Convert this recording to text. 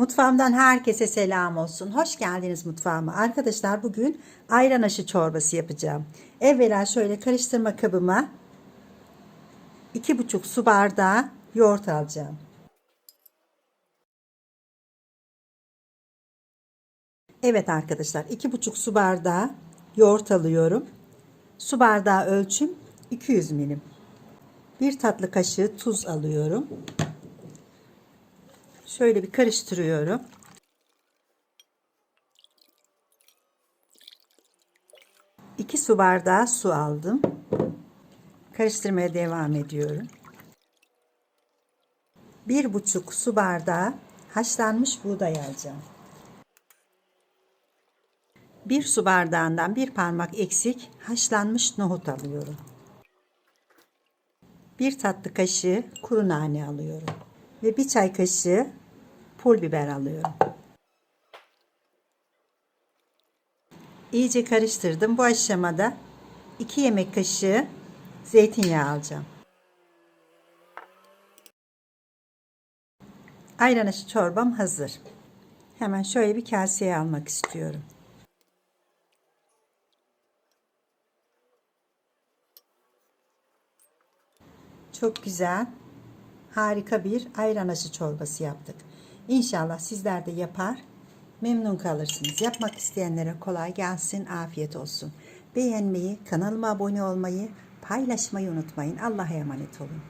Mutfağımdan herkese selam olsun. Hoş geldiniz mutfağıma. Arkadaşlar bugün ayran aşı çorbası yapacağım. Evvela şöyle karıştırma kabıma 2,5 su bardağı yoğurt alacağım. Evet arkadaşlar 2,5 su bardağı yoğurt alıyorum. Su bardağı ölçüm 200 milim. Bir tatlı kaşığı tuz alıyorum. Şöyle bir karıştırıyorum. İki su bardağı su aldım. Karıştırmaya devam ediyorum. Bir buçuk su bardağı haşlanmış buğday alacağım. Bir su bardağından bir parmak eksik haşlanmış nohut alıyorum. Bir tatlı kaşığı kuru nane alıyorum. Ve bir çay kaşığı pul biber alıyorum. İyice karıştırdım. Bu aşamada 2 yemek kaşığı zeytinyağı alacağım. Ayran aşı çorbam hazır. Hemen şöyle bir kaseye almak istiyorum. Çok güzel, harika bir ayran aşı çorbası yaptık. İnşallah sizler de yapar, memnun kalırsınız. Yapmak isteyenlere kolay gelsin, afiyet olsun. Beğenmeyi, kanalıma abone olmayı, paylaşmayı unutmayın. Allah'a emanet olun.